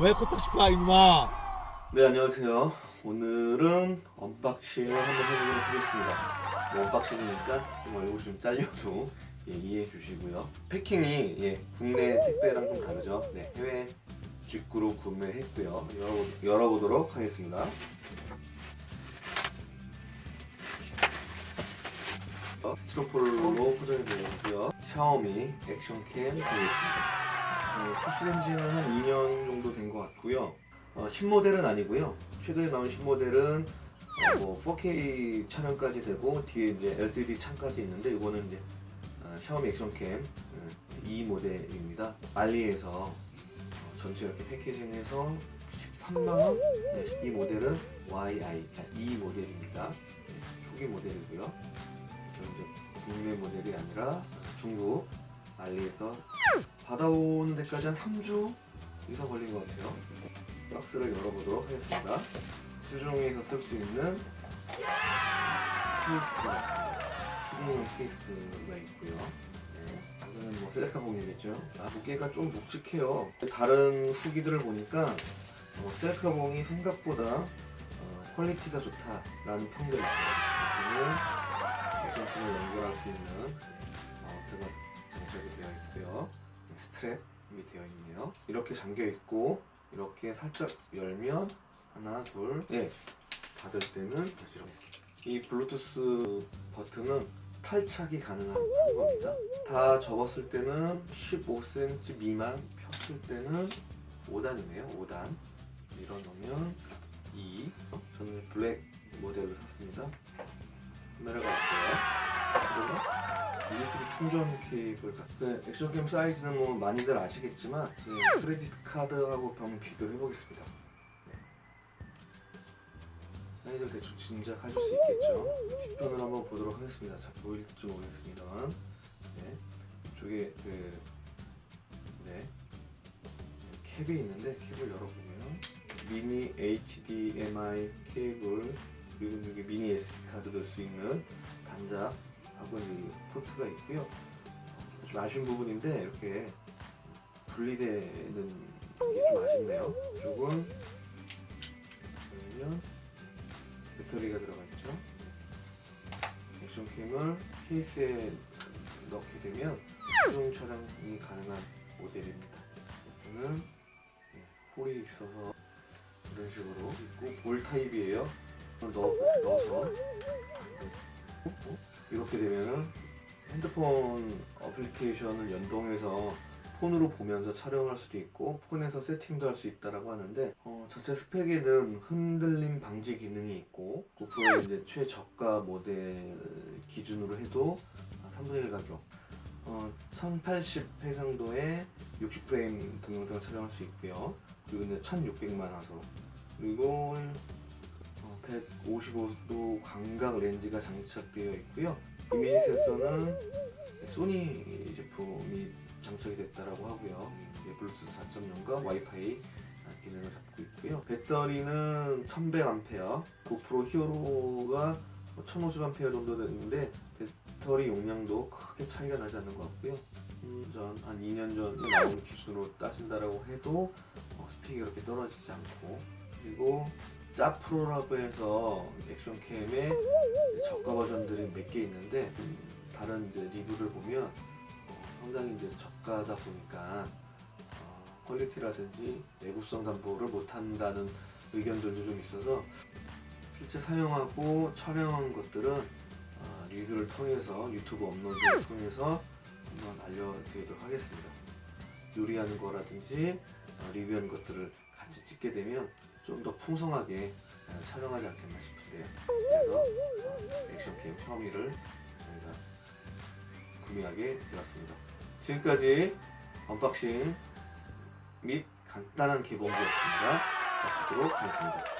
왜 코딱지파 이놈아 네 안녕하세요. 오늘은 언박싱을 한번 해보도록 하겠습니다. 뭐 언박싱이니까 좀 얼굴이 좀 잘려도 예, 이해해 주시고요. 패킹이 예, 국내 택배랑 좀 다르죠. 네, 해외 직구로 구매했고요. 열어, 열어보도록 하겠습니다. 어, 스티로폴로 포장이 되어 있고요. 샤오미 액션캠 되겠습니다. 어, 출시된 지는 한 2년 정도 된 것 같고요. 어, 신모델은 아니고요. 최근에 나온 신모델은 어, 뭐 4K 촬영까지 되고 뒤에 이제 LCD 창까지 있는데 이거는 이제 어, 샤오미 액션캠 어, E 모델입니다. 알리에서 어, 전체 이렇게 패키징해서 13만 원. 네, 이 모델은 YI 자, E 모델입니다. 후기 모델이고요. 국내 모델이 아니라 중국 알리에서 받아오는 데까지 한 3주 이상 걸린 것 같아요. 박스를 열어보도록 하겠습니다. 수중에서 쓸 수 있는 케이스가 수중 케이스가 있고요. 네, 이거는 뭐 셀카봉이겠죠. 아, 무게가 좀 묵직해요. 다른 후기들을 보니까 어, 셀카 봉이 생각보다 어, 퀄리티가 좋다라는 평들이 있어요. 액션팀을 연결할 수 있는 마운트가 장착이 되어 있고요. 스트랩이 되어 있네요. 이렇게 잠겨 있고 이렇게 살짝 열면 하나 둘 네. 닫을 때는 이렇게 이 블루투스 버튼은 탈착이 가능한 겁니다. 다 접었을 때는 15cm 미만 폈을 때는 5단이네요. 5단 밀어넣으면 2 저는 블랙 충전 케이블 같은 그 액션 캠 사이즈는 뭐 많이들 아시겠지만 그 크레딧 카드하고 한번 비교를 해보겠습니다. 네. 사이즈를 대충 짐작하실 수 있겠죠. 뒤편을 한번 보도록 하겠습니다. 자 보일지 모르겠습니다만 네. 이쪽에 그 네. 캡이 있는데 캡을 열어보면 미니 HDMI 케이블 그리고 여기 미니 SD 카드 넣을 수 있는 단자 하고 이 포트가 있고요. 좀 아쉬운 부분인데 이렇게 분리되는 게 좀 아쉽네요. 이쪽은 보면 배터리가 들어가 있죠. 액션캠을 케이스에 넣게 되면 수중 촬영이 가능한 모델입니다. 이거는 네, 홀이 있어서 이런 식으로 있고 볼 타입이에요. 넣어, 넣어서 이렇게 되면은 핸드폰 어플리케이션을 연동해서 폰으로 보면서 촬영할 수도 있고 폰에서 세팅도 할 수 있다라고 하는데 어, 자체 스펙에는 흔들림 방지 기능이 있고 고프로의 이제 최저가 모델 기준으로 해도 3분의 1 가격 어, 1080 해상도에 60프레임 동영상을 촬영할 수 있고요. 그리고 이제 1600만 화소. 그리고 155도 광각 렌즈가 장착되어 있고요. 이미지 센서는 소니 제품이 장착이 됐다라고 하고요. 예, 블루투스 4.0과 와이파이 기능을 잡고 있고요. 배터리는 1100A, 고프로 히어로가 1050A 정도 되는데 배터리 용량도 크게 차이가 나지 않는 것 같고요. 음, 전, 한 2년 전에 나온 기준으로 따진다라고 해도 어, 스펙이 그렇게 떨어지지 않고 그리고 짜프로라고 해서 액션캠의 저가 버전들이 몇 개 있는데 음, 다른 이제 리뷰를 보면 어, 상당히 이제 저가다 보니까 어, 퀄리티라든지 내구성 담보를 못한다는 의견들도 좀 있어서 실제 사용하고 촬영한 것들은 어, 리뷰를 통해서 유튜브 업로드를 통해서 한번 알려드리도록 하겠습니다. 요리하는 거라든지 어, 리뷰하는 것들을 같이 찍게 되면 좀 더 풍성하게 어, 촬영하지 않겠나 싶은데요. 그래서 어, 액션캠 샤오미를 저희가 구매하게 되었습니다. 지금까지 언박싱 및 간단한 개봉기였습니다. 마치도록 하겠습니다.